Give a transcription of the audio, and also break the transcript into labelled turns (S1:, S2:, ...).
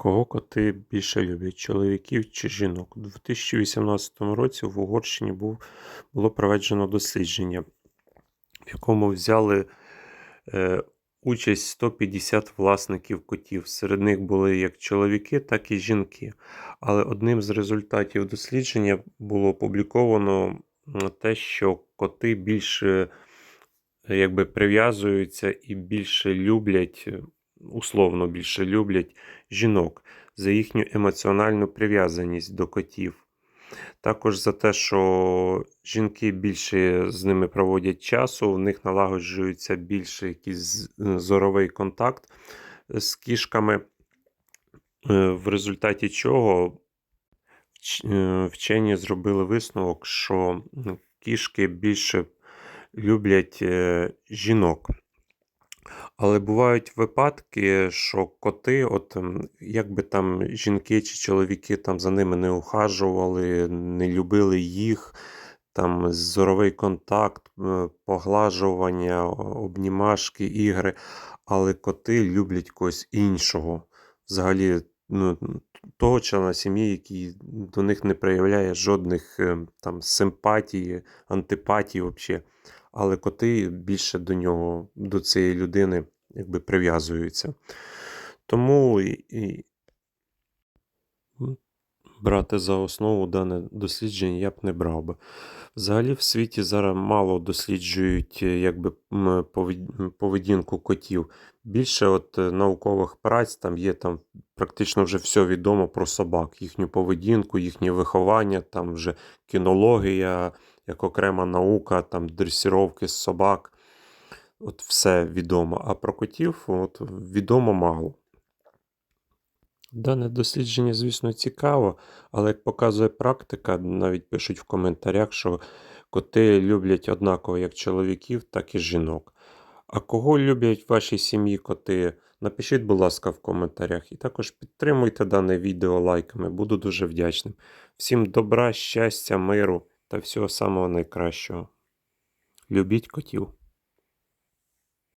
S1: Кого коти більше люблять: чоловіків чи жінок? У 2018 році в Угорщині був, було проведено дослідження, в якому взяли е, участь 150 власників котів. Серед них були як чоловіки, так і жінки. Але одним з результатів дослідження було опубліковано те, що коти більше е, якби, прив'язуються і більше люблять, е, условно більше люблять жінок за їхню емоціональну прив'язаність до котів. Також за те, що жінки більше з ними проводять часу, в них налагоджується більше якийсь е, зоровий контакт з кішками, е, в результаті чого е, вчені зробили висновок, що кішки більше люблять е, жінок. Але бувають випадки, що коти, от якби там жінки чи чоловіки там за ними не ухажували, не любили їх, там зоровий контакт, поглажування, обнімашки, ігри, але коти люблять когось іншого. Взагалі, ну, того члена сім'ї, який до них не проявляє жодних е, там симпатії, антипатії взагалі. Але коти більше до нього, до цієї людини, якби прив'язуються. Тому брати за основу дане дослідження я б не брав би. Взагалі в світі зараз мало досліджують е, якби, поведінку котів. Більше от е, наукових праць там є там практично вже все відомо про собак, їхню поведінку, їхнє виховання, там вже кінологія, як окрема наука, там дресіровки собак. От все відомо. А про котів от, відомо мало. Дане дослідження, звісно, цікаво, але як показує практика, навіть пишуть в коментарях, що коти люблять однаково як чоловіків, так і жінок. А кого люблять в вашій сім'ї коти? Напишіть, будь ласка, в коментарях. І також підтримуйте дане відео лайками, буду дуже вдячним. Всім добра, щастя, миру та всього самого найкращого. Любіть котів.